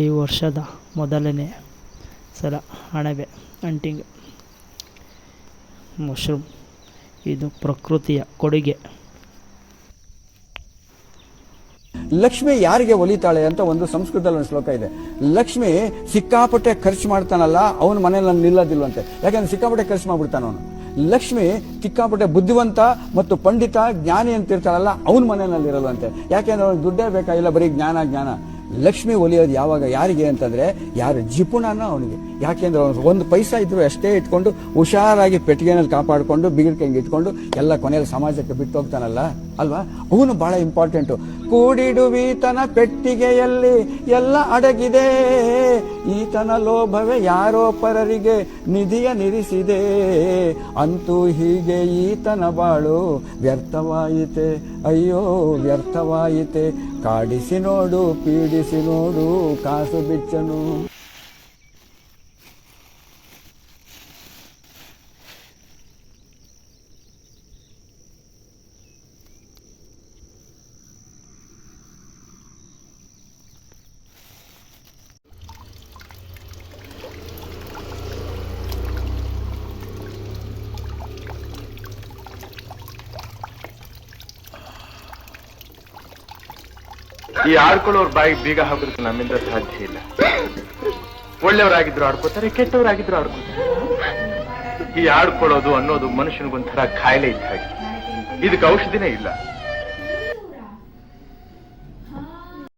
ಈ ವರ್ಷದ ಮೊದಲನೇ ಸಲ ಅಣಬೆ ಅಂಟಿಂಗ್ ಮಶ್ರೂಮ್. ಇದು ಪ್ರಕೃತಿಯ ಕೊಡುಗೆ. ಲಕ್ಷ್ಮಿ ಯಾರಿಗೆ ಒಲಿತಾಳೆ ಅಂತ ಒಂದು ಸಂಸ್ಕೃತದಲ್ಲಿ ಒಂದು ಶ್ಲೋಕ ಇದೆ. ಲಕ್ಷ್ಮಿ ಸಿಕ್ಕಾಪಟ್ಟೆ ಖರ್ಚು ಮಾಡ್ತಾನಲ್ಲ, ಅವನ ಮನೆಯಲ್ಲಿ ನಿಲ್ಲೋದಿಲ್ವಂತೆ. ಯಾಕಂದ್ರೆ ಸಿಕ್ಕಾಪಟ್ಟೆ ಖರ್ಚು ಮಾಡ್ಬಿಡ್ತಾನ ಅವನು. ಲಕ್ಷ್ಮಿ ಸಿಕ್ಕಾಪಟ್ಟೆ ಬುದ್ಧಿವಂತ ಮತ್ತು ಪಂಡಿತ, ಜ್ಞಾನಿ ಅಂತ ಇರ್ತಾಳಲ್ಲ, ಅವನ ಮನೆಯಲ್ಲಿ ಇರಲ್ವಂತೆ. ಯಾಕೆಂದ್ರೆ ಅವ್ನಿಗೆ ದುಡ್ಡೇ ಬೇಕಾಗಿಲ್ಲ ಬರೀ ಜ್ಞಾನ ಜ್ಞಾನ. ಲಕ್ಷ್ಮಿ ಒಲಿಯೋದು ಯಾವಾಗ, ಯಾರಿಗೆ ಅಂತಂದ್ರೆ, ಯಾರು ಜಿಪುಣನ ಅವನಿಗೆ. ಯಾಕೆಂದ್ರೆ ಅವ್ನು ಒಂದು ಪೈಸಾ ಇದ್ರು ಅಷ್ಟೇ ಇಟ್ಕೊಂಡು ಹುಷಾರಾಗಿ ಪೆಟ್ಟಿಗೆನಲ್ಲಿ ಕಾಪಾಡಿಕೊಂಡು ಬಿಗಿಡ್ಕಂಗೆ ಇಟ್ಕೊಂಡು, ಎಲ್ಲ ಕೊನೆಯಲ್ಲಿ ಸಮಾಜಕ್ಕೆ ಬಿಟ್ಟು ಹೋಗ್ತಾನಲ್ಲ? ಅಲ್ವಾ? ಅವನು ಬಹಳ ಇಂಪಾರ್ಟೆಂಟು ಕೂಡಿಡುವೀತನ ಪೆಟ್ಟಿಗೆಯಲ್ಲಿ, ಎಲ್ಲ ಅಡಗಿದೆ. ಈತನ ಲೋಭವೇ ಯಾರೋ ಪರರಿಗೆ ನಿಧಿಯ ನಿರಿಸಿದೆ. ಅಂತೂ ಹೀಗೆ ಈತನ ಬಾಳು ವ್ಯರ್ಥವಾಯಿತೆ. ಅಯ್ಯೋ, ವ್ಯರ್ಥವಾಯಿತೆ. ಕಾಡಿಸಿ ನೋಡು, ಪೀಡಿಸಿ ನೋಡು, ಕಾಸು ಬಿಚ್ಚನು. ಈ ಆಡ್ಕೊಳ್ಳೋರ್ ಬಾಯಿಗೆ ಬೀಗ ಹಾಕೋದಕ್ಕೆ ನಮ್ಮಿಂದ ಸಾಧ್ಯ ಇಲ್ಲ. ಒಳ್ಳೆಯವರಾಗಿದ್ರು ಆಡ್ಕೋತಾರೆ, ಕೆಟ್ಟವರಾಗಿದ್ರು ಆಡ್ಕೋತಾರೆ. ಈ ಆಡ್ಕೊಳ್ಳೋದು ಅನ್ನೋದು ಮನುಷ್ಯನಿಗೊಂಥರ ಕಾಯಿಲೆ ಇದ್ದ ಹಾಗೆ. ಇದಕ್ಕೆ ಔಷಧಿನೇ ಇಲ್ಲ.